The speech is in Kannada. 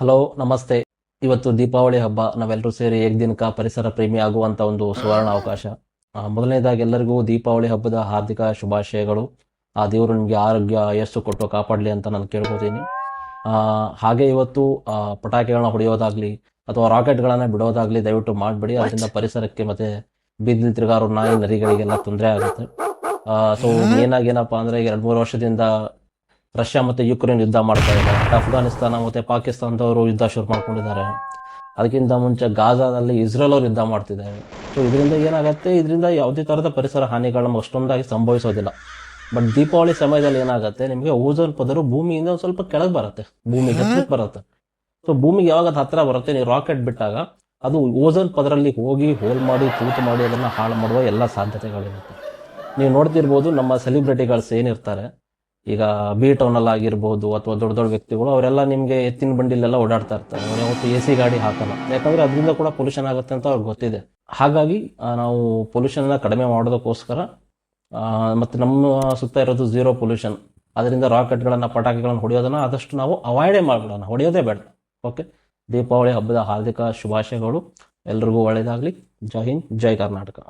ಹಲೋ ನಮಸ್ತೆ. ಇವತ್ತು ದೀಪಾವಳಿ ಹಬ್ಬ ನಾವೆಲ್ಲರೂ ಸೇರಿ ಏಕದಿನಕ ಪರಿಸರ ಪ್ರೇಮಿ ಆಗುವಂತ ಒಂದು ಸುವರ್ಣ ಅವಕಾಶ. ಮೊದಲನೇದಾಗಿ ಎಲ್ಲರಿಗೂ ದೀಪಾವಳಿ ಹಬ್ಬದ ಹಾರ್ದಿಕ ಶುಭಾಶಯಗಳು. ಆ ದೇವರು ನಿಮಗೆ ಆರೋಗ್ಯ ಯಶಸ್ಸು ಕೊಟ್ಟು ಕಾಪಾಡಲಿ ಅಂತ ನಾನು ಕೇಳ್ಕೊತೀನಿ. ಆ, ಹಾಗೆ ಇವತ್ತು ಪಟಾಕಿಗಳನ್ನ ಹೊಡೆಯೋದಾಗ್ಲಿ ಅಥವಾ ರಾಕೆಟ್ಗಳನ್ನ ಬಿಡೋದಾಗ್ಲಿ ದಯವಿಟ್ಟು ಮಾಡಬೇಡಿ. ಅದರಿಂದ ಪರಿಸರಕ್ಕೆ ಮತ್ತೆ ಬೀದಿ ತಿರುಗಾರೋ ನಾಯಿ ನರಿಗಳಿಗೆಲ್ಲ ತೊಂದರೆ ಆಗುತ್ತೆ. ಸೊ ಮೇನಾಗಿ ಏನಪ್ಪಾ ಅಂದ್ರೆ ಎರಡು ಮೂರು ವರ್ಷದಿಂದ ರಷ್ಯಾ ಮತ್ತೆ ಯುಕ್ರೇನ್ ಯುದ್ಧ ಮಾಡ್ತಾ ಇದ್ದಾರೆ. ಅಫ್ಘಾನಿಸ್ತಾನ ಮತ್ತೆ ಪಾಕಿಸ್ತಾನದವರು ಯುದ್ಧ ಶುರು ಮಾಡ್ಕೊಂಡಿದ್ದಾರೆ. ಅದಕ್ಕಿಂತ ಮುಂಚೆ ಗಾಜಾದಲ್ಲಿ ಇಸ್ರೇಲ್ ಅವರು ಯುದ್ಧ ಮಾಡ್ತಿದ್ದಾರೆ ಸೊ ಇದರಿಂದ ಏನಾಗುತ್ತೆ? ಇದರಿಂದ ಯಾವುದೇ ತರಹದ ಪರಿಸರ ಹಾನಿಗಳು ಅಷ್ಟೊಂದಾಗಿ ಸಂಭವಿಸೋದಿಲ್ಲ. ಬಟ್ ದೀಪಾವಳಿ ಸಮಯದಲ್ಲಿ ಏನಾಗುತ್ತೆ? ನಿಮಗೆ ಓಜೋನ್ ಪದರು ಭೂಮಿಯಿಂದ ಒಂದು ಸ್ವಲ್ಪ ಕೆಳಗೆ ಬರುತ್ತೆ. ಭೂಮಿಗೆ ಬರುತ್ತೆ. ಸೊ ಭೂಮಿಗೆ ಯಾವಾಗ ಅದು ಹತ್ರ ಬರುತ್ತೆ? ನೀವು ರಾಕೆಟ್ ಬಿಟ್ಟಾಗ ಅದು ಓಜೋನ್ ಪದರಲ್ಲಿ ಹೋಗಿ ಹೋಲ್ ಮಾಡಿ ತೂತು ಮಾಡಿ ಅದನ್ನ ಹಾಳು ಮಾಡುವ ಎಲ್ಲ ಸಾಧ್ಯತೆಗಳಿರುತ್ತೆ. ನೀವು ನೋಡ್ತಿರ್ಬೋದು ನಮ್ಮ ಸೆಲೆಬ್ರಿಟಿಗಳ್ಸ್ ಏನಿರ್ತಾರೆ? ಈಗ ಬಿ ಟೌನಲ್ಲಿ ಆಗಿರ್ಬೋದು ಅಥವಾ ದೊಡ್ಡ ದೊಡ್ಡ ವ್ಯಕ್ತಿಗಳು, ಅವರೆಲ್ಲ ನಿಮಗೆ ಎತ್ತಿನ ಬಂಡಿಲೆಲ್ಲ ಓಡಾಡ್ತಾ ಇರ್ತಾರೆ. ಅವ್ರು ಯಾವತ್ತು ಎ ಸಿ ಗಾಡಿ ಹಾಕಲ್ಲ. ಯಾಕಂದ್ರೆ ಅದರಿಂದ ಕೂಡ ಪೊಲ್ಯೂಷನ್ ಆಗುತ್ತೆ ಅಂತ ಅವ್ರಿಗೆ ಗೊತ್ತಿದೆ. ಹಾಗಾಗಿ ನಾವು ಪೊಲ್ಯೂಷನ್ ಕಡಿಮೆ ಮಾಡೋದಕ್ಕೋಸ್ಕರ ಮತ್ತೆ ನಮ್ಮ ಸುತ್ತ ಇರೋದು ಝೀರೋ ಪೊಲ್ಯೂಷನ್ ಅದರಿಂದ ರಾಕೆಟ್ಗಳನ್ನು ಪಟಾಕಿಗಳನ್ನು ಹೊಡೆಯೋದನ್ನ ಆದಷ್ಟು ನಾವು ಅವಾಯ್ಡೇ ಮಾಡಿಬಿಡೋಣ. ಹೊಡೆಯೋದೇ ಬೇಡ. ಓಕೆ ದೀಪಾವಳಿ ಹಬ್ಬದ ಹಾರ್ದಿಕ ಶುಭಾಶಯಗಳು. ಎಲ್ರಿಗೂ ಒಳ್ಳೆಯದಾಗಲಿ ಜೈ ಹಿಂದ್, ಜೈ ಕರ್ನಾಟಕ.